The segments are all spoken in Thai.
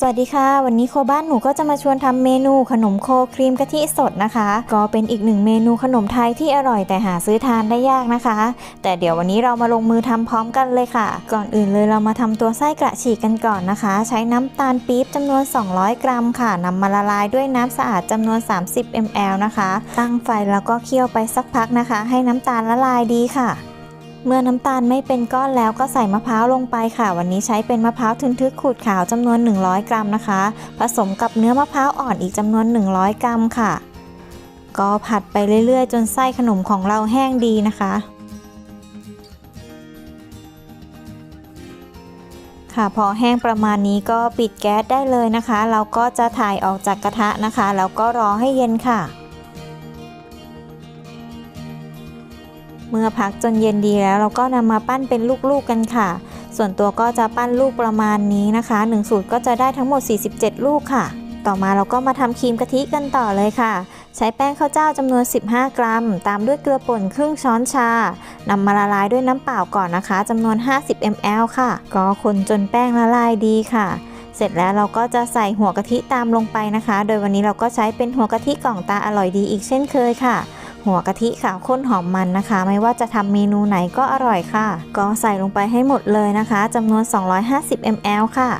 สวัสดีค่ะ วันนี้โคบ้านหนูก็จะมาชวนทำเมนูขนมโคครีมกะทิสดนะคะ ก็เป็นอีกหนึ่งเมนูขนมไทยที่อร่อยแต่หาซื้อทานได้ยากนะคะ แต่เดี๋ยววันนี้เรามาลงมือทำพร้อมกันเลยค่ะ ก่อนอื่นเลยเรามาทำตัวไส้กระฉีกกันก่อนนะคะ ใช้น้ำตาลปี๊บจำนวน 200 กรัมค่ะนำมาละลายด้วยน้ำสะอาดจำนวน 30 ml นะคะ ตั้งไฟแล้วก็เคี่ยวไปสักพักนะคะ ให้น้ำตาลละลายดีค่ะ เมื่อน้ำตาลไม่เป็นก้อนแล้วก็ใส่มะพร้าวลงไปค่ะ วันนี้ใช้เป็นมะพร้าวทึนทึกขูดขาวจำนวน 100 กรัมนะคะ ผสมกับเนื้อมะพร้าวอ่อนอีกจำนวน 100 กรัมค่ะ ก็ผัดไปเรื่อยๆ จนไส้ขนมของเราแห้งดีนะคะค่ะพอแห้งประมาณนี้ก็ปิดแก๊สได้เลยนะคะ เราก็จะถ่ายออกจากกระทะนะคะ แล้วก็รอให้เย็นค่ะ เมื่อพักจนเย็นดีแล้วเราก็นำมาปั้นเป็นลูกๆกันค่ะ ส่วนตัวก็จะปั้นลูกประมาณนี้นะคะ1สูตรก็จะได้ทั้งหมด 47 ลูกค่ะ ต่อมาเราก็มาทำครีมกะทิกันต่อเลยค่ะ ใช้แป้งข้าวเจ้าจำนวน 15 กรัม ตามด้วยเกลือป่นครึ่งช้อนชานำมาละลายด้วยน้ำเปล่าก่อนนะคะจำนวน 50 ml ค่ะ ก็คนจนแป้งละลายดีค่ะเสร็จแล้วเราก็จะใส่หัวกะทิตามลงไปนะคะ โดยวันนี้เราก็ใช้เป็นหัวกะทิกล่องตาอร่อยดีอีกเช่นเคยค่ะ หัวกะทิขาวข้นหอมมันนะคะ ไม่ว่าจะทำเมนูไหนก็อร่อยค่ะ ก็ใส่ลงไปให้หมดเลยนะคะจำนวน 250 ml ค่ะ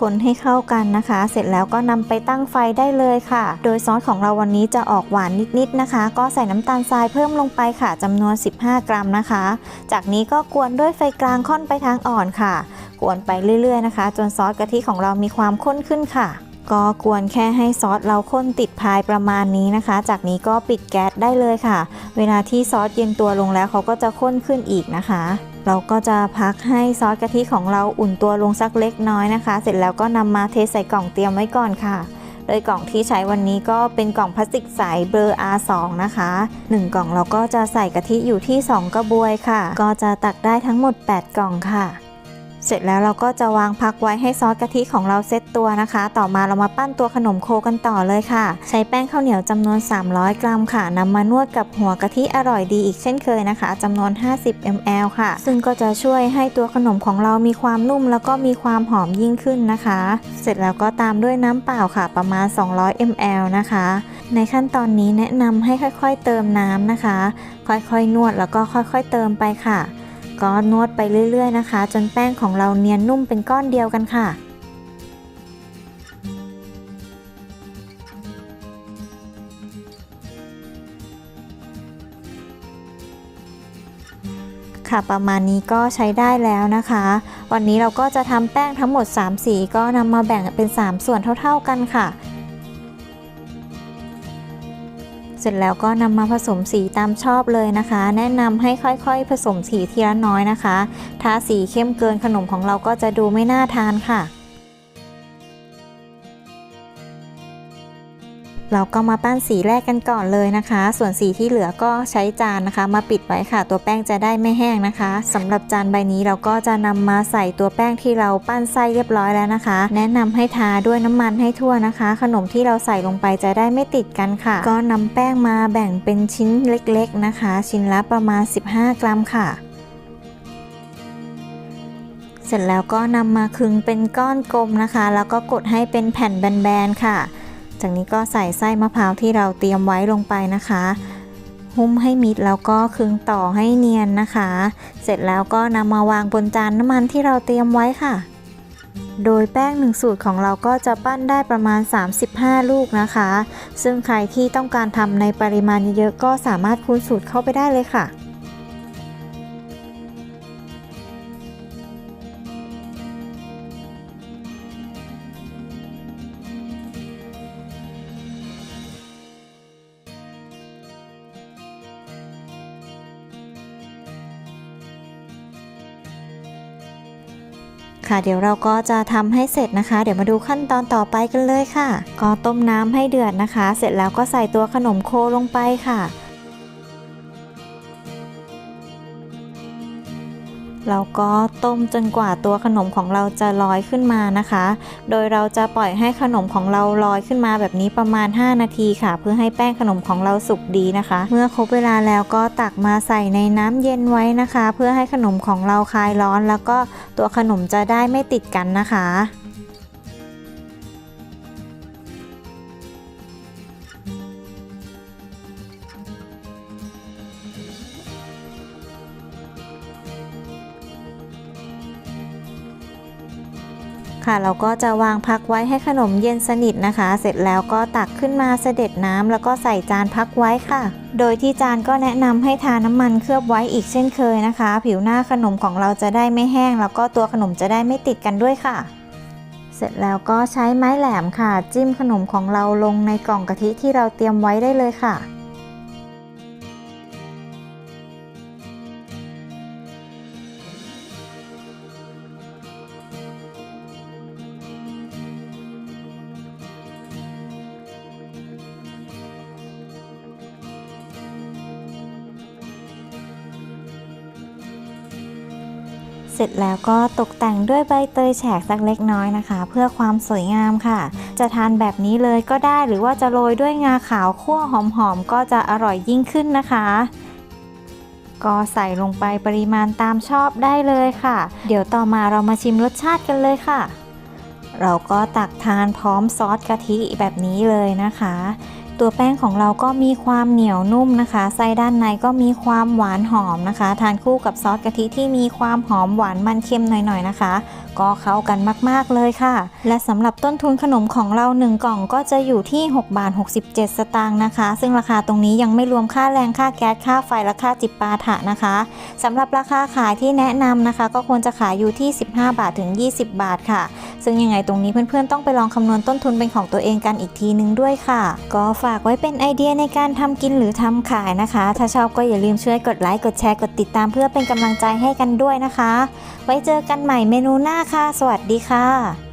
คนให้เข้ากันนะคะ เสร็จแล้วก็นำไปตั้งไฟได้เลยค่ะ โดยซอสของเราวันนี้จะออกหวานนิดๆนะคะ ก็ใส่น้ำตาลทรายเพิ่มลงไปค่ะจำนวน 15 กรัมนะคะ จากนี้ก็กวนด้วยไฟกลางค่อนไปทางอ่อนค่ะ กวนไปเรื่อยๆนะคะ จนซอสกะทิของเรามีความข้นขึ้นค่ะ ก็กวนแค่ให้ซอสเราข้นติดพายประมาณนี้นะคะ จากนี้ก็ปิดแก๊สได้เลยค่ะ เวลาที่ซอสเย็นตัวลงแล้วเขาก็จะข้นขึ้นอีกนะคะ เราก็จะพักให้ซอสกะทิของเราอุ่นตัวลงสักเล็กน้อยนะคะ เสร็จแล้วก็นำมาเทใส่กล่องเตรียมไว้ก่อนค่ะโดยกล่องที่ใช้วันนี้ก็เป็นกล่องพลาสติกใสเบอร์ R2 นะคะ 1 กล่องเราก็จะใส่กะทิอยู่ที่ 2 กระบวยค่ะ ก็จะตักได้ทั้งหมด 8 กล่องค่ะ เสร็จแล้วเราก็จะวางพักไว้ให้ซอสกะทิของเราเซตตัวนะคะ ต่อมาเรามาปั้นตัวขนมโคกันต่อเลยค่ะ ใช้แป้งข้าวเหนียวจำนวน 300 กรัมค่ะนำมานวดกับหัวกะทิอร่อยดีอีกเช่นเคยนะคะจำนวน 50 ml ค่ะ ซึ่งก็จะช่วยให้ตัวขนมของเรามีความนุ่ม แล้วก็มีความหอมยิ่งขึ้นนะคะ เสร็จแล้วก็ตามด้วยน้ำเปล่าค่ะ ประมาณ 200 ml นะคะ ในขั้นตอนนี้แนะนำให้ค่อยๆ เติมน้ำนะคะ ค่อยๆ นวดแล้วก็ค่อยๆ เติมไปค่ะ ก็นวดไปเรื่อยๆนะคะ จนแป้งของเราเนียนนุ่มเป็นก้อนเดียวกันค่ะ ค่ะประมาณนี้ก็ใช้ได้แล้วนะคะ วันนี้เราก็จะทำแป้งทั้งหมด 3 สีก็นำมาแบ่งเป็น 3 ส่วนเท่า ๆกันค่ะ ร็จแล้วก็นำมาผสมสีตามชอบเลยนะคะ แนะนำให้ค่อยๆ ผสมสีทีละน้อยนะคะ ถ้าสีเข้มเกินขนมของเราก็จะดูไม่น่าทานค่ะ เราก็มาปั้นสีแรกกันก่อนเลยนะคะ ส่วนสีที่เหลือก็ใช้จานนะคะ มาปิดไว้ค่ะ ตัวแป้งจะได้ไม่แห้งนะคะสำหรับจานใบนี้เราก็จะนำมาใส่ตัวแป้งที่เราปั้นไส้เรียบร้อยแล้วนะคะ แนะนำให้ทาด้วยน้ำมันให้ทั่วนะคะ ขนมที่เราใส่ลงไปจะได้ไม่ติดกันค่ะ ก็นำแป้งมาแบ่งเป็นชิ้นเล็กๆนะคะ ชิ้นละประมาณ 15 กรัมค่ะเสร็จแล้วก็นำมาคึงเป็นก้อนกลมนะคะ แล้วก็กดให้เป็นแผ่นแบนๆค่ะ จากนี้ก็ใส่ไส้มะพร้าวที่เราเตรียมไว้ลงไปนะคะ หุ้มให้มิดแล้วก็คึงต่อให้เนียนนะคะ เสร็จแล้วก็นำมาวางบนจานน้ำมันที่เราเตรียมไว้ค่ะ โดยแป้งหนึ่งสูตรของเราก็จะปั้นได้ประมาณ 35 ลูกนะคะ ซึ่งใครที่ต้องการทำในปริมาณเยอะๆก็สามารถคูณสูตรเข้าไปได้เลยค่ะ ค่ะเดี๋ยวเราก็จะทำให้เสร็จนะคะ เดี๋ยวมาดูขั้นตอนต่อไปกันเลยค่ะ ก็ต้มน้ำให้เดือดนะคะ เสร็จแล้วก็ใส่ตัวขนมโคลงไปค่ะ เราก็ต้มจนกว่าตัวขนมของเราจะลอยขึ้นมานะคะ โดยเราจะปล่อยให้ขนมของเราลอยขึ้นมาแบบนี้ประมาณ 5 นาทีค่ะ เพื่อให้แป้งขนมของเราสุกดีนะคะ เมื่อครบเวลาแล้วก็ตักมาใส่ในน้ำเย็นไว้นะคะ เพื่อให้ขนมของเราคลายร้อน แล้วก็ตัวขนมจะได้ไม่ติดกันนะคะ ค่ะ เราก็จะวางพักไว้ให้ขนมเย็นสนิทนะคะ เสร็จแล้วก็ตักขึ้นมาเสด็จน้ำแล้วก็ใส่จานพักไว้ค่ะ โดยที่จานก็แนะนำให้ทาน้ำมันเคลือบไว้อีกเช่นเคยนะคะ ผิวหน้าขนมของเราจะได้ไม่แห้ง แล้วก็ตัวขนมจะได้ไม่ติดกันด้วยค่ะ เสร็จแล้วก็ใช้ไม้แหลมค่ะ จิ้มขนมของเราลงในกล่องกะทิที่เราเตรียมไว้ได้เลยค่ะ เสร็จแล้วก็ตกแต่งด้วยใบเตยแฉกสักเล็กน้อยนะคะ เพื่อความสวยงามค่ะ จะทานแบบนี้เลยก็ได้หรือว่าจะโรยด้วยงาขาวคั่วหอมๆก็จะอร่อยยิ่งขึ้นนะคะก็ใส่ลงไปปริมาณตามชอบได้เลยค่ะ เดี๋ยวต่อมาเรามาชิมรสชาติกันเลยค่ะ เราก็ตักทานพร้อมซอสกะทิแบบนี้เลยนะคะ ตัวแป้งของเราก็มีความเหนียวนุ่มนะคะไส้ด้านในก็มีความหวานหอมนะคะ ทานคู่กับซอสกะทิที่มีความหอมหวานมันเค็มหน่อยๆนะคะ ก็เข้ากันมากๆเลยค่ะ และสำหรับต้นทุนขนมของเรา 1 กล่องก็จะอยู่ที่ 6 บาท 67 สตางค์นะคะ ซึ่งราคาตรงนี้ยังไม่รวมค่าแรงค่าแก๊สค่าไฟและค่าจิบปาถะนะคะสำหรับราคาขายที่แนะนำนะคะ ก็ควรจะขายอยู่ที่ 15 บาทถึง 20 บาทค่ะ ซึ่งยังไงตรงนี้เพื่อนๆต้องไปลองคำนวณต้นทุนเป็นของตัวเองกันอีกทีนึงด้วยค่ะ ก็ฝากไว้เป็นไอเดียในการทำกินหรือทำขายนะคะ ถ้าชอบก็อย่าลืมช่วยกดไลค์กดแชร์กดติดตามเพื่อเป็นกำลังใจให้กันด้วยนะคะ ไว้เจอกันใหม่เมนูหน้าค่ะ สวัสดีค่ะ